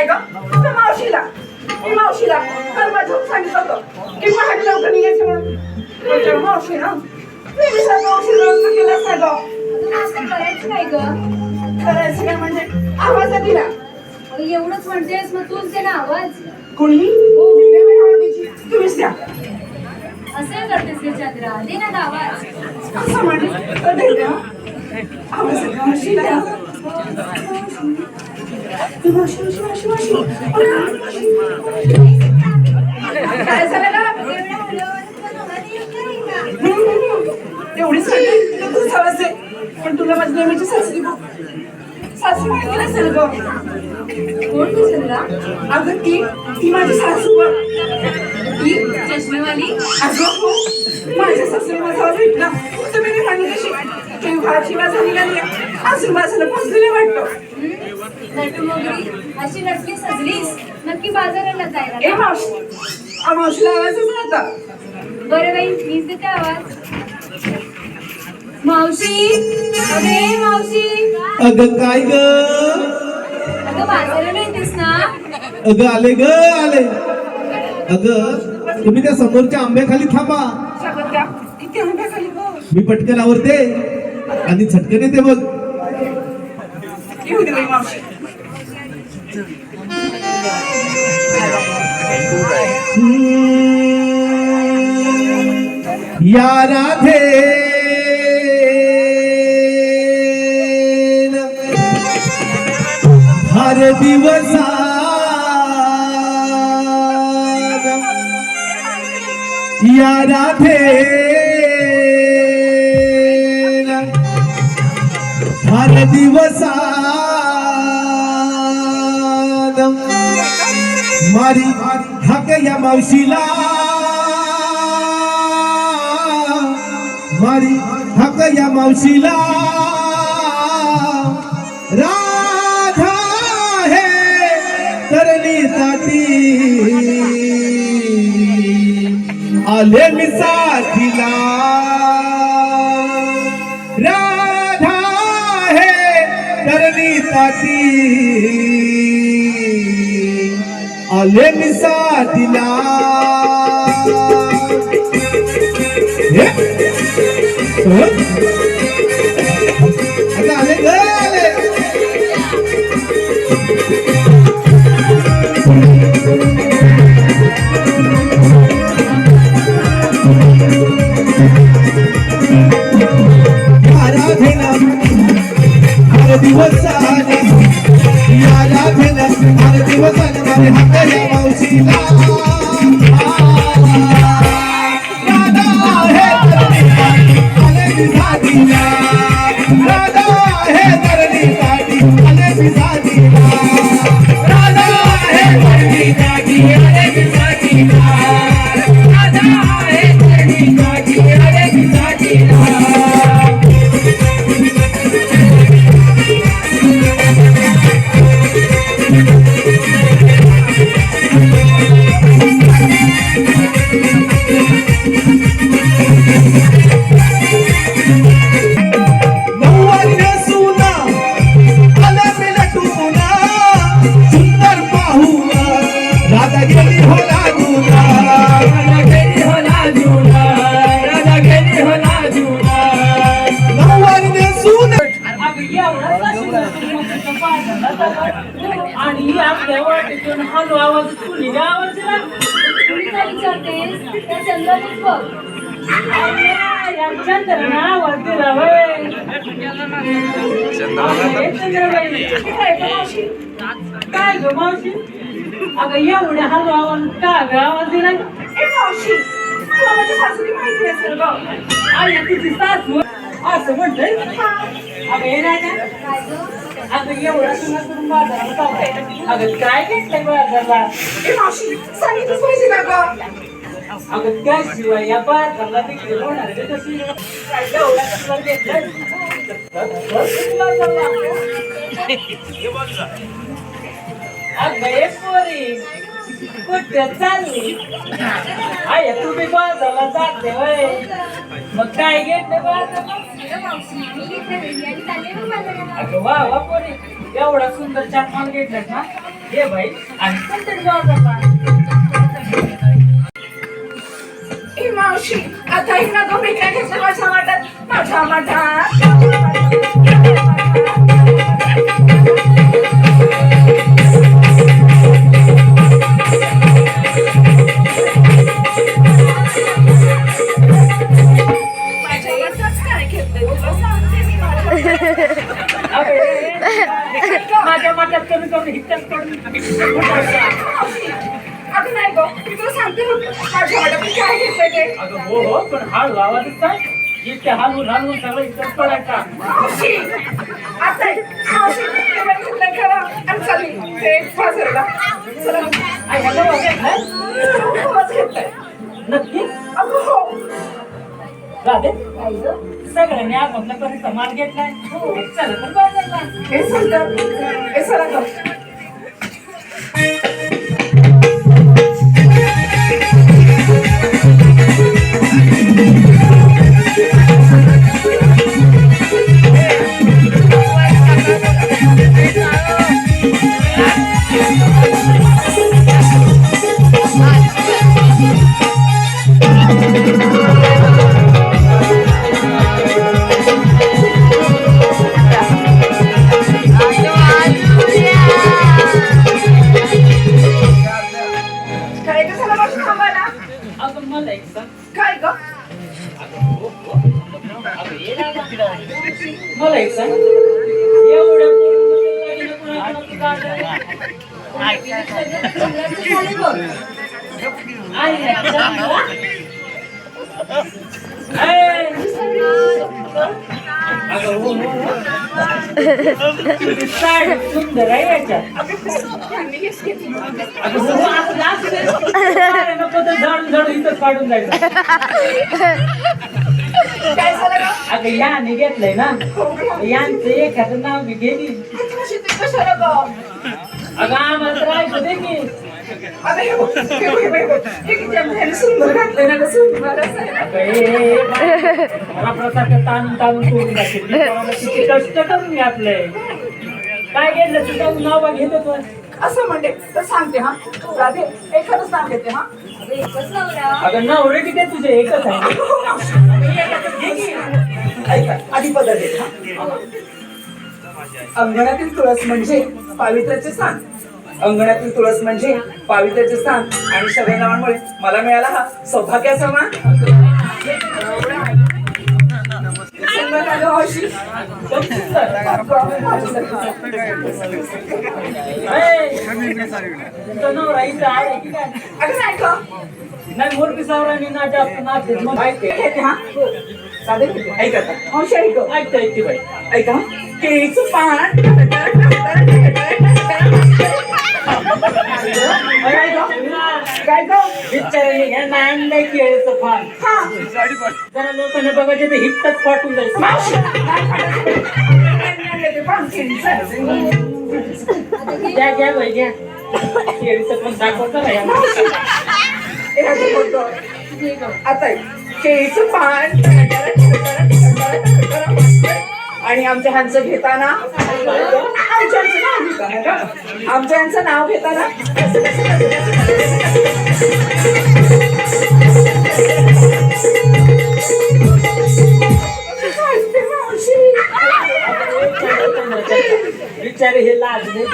काय ग त्या मावशीला. मी मावशीला काल माझं सांगितलं होतं की पहाटे लवकर निघायचं म्हणून. मावशी ना मावशी केलाच नाही ग असं करायचं काय ग. करायचं काय म्हणजे आवाज दिला एवढंच म्हणतेस मग तूच दे ना आवाज. कोणी? मी नाही द्यायची तुम्हीच द्या. असं करतेस रे चंद्रा दे ना आवाज. असं तर आवाज द्या एवढीच वाटली तर तूच आवाज दे पण तुला माझी नेहमीची सासरी सासू माहिती नसेल ग. कोण नसेल ना अगं ती ती माझी सासू ती चष्मेवाली. अगं हो माझ्या सासूने माझा आवाज ऐकला तुम्ही मी म्हणली कशी केव्हाची माझा निघाली अजून माझ्याला पोचलेले वाटतं. अशी सजलीस नक्की बाजाराला जायला मावशी आ मावशीला आवाजच नव्हता बरं बाई मीच देते आवाज. मावशी अरे मावशी. अगं काय ग? अगं बाजाराला येतेस ना? अगं आले ग आले. अगं तुम्ही त्या समोरच्या आंब्याखाली थांबा. मी पटकन आवरते आणि झटकन येते बघ. मावशी. या राधे. हर दिवसा या राधे. हर दिवसा मारी हक या मावशीला. मारी हक या मावशीला. राधा हे तरली ताटी. आले मी साथीला. राधा हे तरली ताटी आले मी साथीला हे? आणि आपल्या वाटेतून हलू आवाज कुणी आवाज काय चंद्रना आवाज दिला गं मावशी? अगं एवढ्या हलू आवाज का ग आवाज दिला मावशी तुला माझ्या माहिती नसेल ग. आणि सासू असं म्हणतोय. अगं हे गं अगं एवढा तुला करून बाजारात चाललाय. अगं काय घेतलंय बाजारला? ए मावशी सांगितलंच पाहिजे ना ग. अगं त्याशिवाय या बाजारला देखील होणार कशी एवढा घेतलंय. अगं हे पोरी. कुठं चालली? आय तुम्ही बाजारला जाते मग काय घेतलं बाजारला? अगं मावशी? मी घेतलं वेळी आणि चालले मग बाजाराला. अगं वा वा पोरी. एवढा सुंदर चाट माल घेतलास ना? ये भाई आणि कंटेंट बाबा ए मावशी आता एक ना गो मी काय घेतलं माझ्या वाटत माझ्या वाटत मठात कमी कमी हितच पडून अगं नाही गो मी तुला सांगते फक्त माझ्या मी काय घेतलं ते अगं हो हो पण हाल लावायचं काय? इतके हालवून हालवून सगळं इथंच पडायचा. मावशी आता आहे. मावशी ते मला घेतलं करा आणि चालली ते बाजारला चला. आई, ह्याला बघा, काय? खूपच घेतलंय नक्की? अगं हो. राधे सगळ्यांनी आपापल्या परत माल घेतलाय. चला तर बाजारला. हे सांगतात हे सर झाडून झाडून इथंच काढून जायचं अगं याने घेतलंय ना. यांचं एखादं नाव मी गेली. मावशी, ते कशाला गं? अगं आम्हाला तर ऐकू दे की. अगं, हे बघ, हे बघ, हे बघ, हे बघ. हे किती कष्ट करून घातलंय. काय घेतलं तुझं नाव घेत असं म्हणते तर सांगते हा. राधे एखादंच नाव घेते हा. एकच अगं नवरे किती तुझे? एकच आहे. ऐका आधी पदर देते हा. अंगणातील तुळस म्हणजे पावित्र्याचे स्थान. अंगणातील तुळस म्हणजे पावित्र्याचे स्थान. आणि शबे नावांमुळे मला मिळाला हा सौभाग्याचा मान अगं नाही मोरपी सावरांनी ना ऐकते घेते हा साधे. ऐका. हौशी ऐक ऐकते ऐकते बाई ऐका केळीचं पान काय ग घ्या नांद केळीचं हा जरा लोकांना बघायचे तर हितच पाठवून जायचं ते पान. घ्या घ्या बाई घ्या केळीचं पण दाखवतो ना हे. आता. केळीचं पान आणि आमच्या ह्यांचं घेताना आमच्या ह्यांचं नाव घेताना. का हे लाज नाही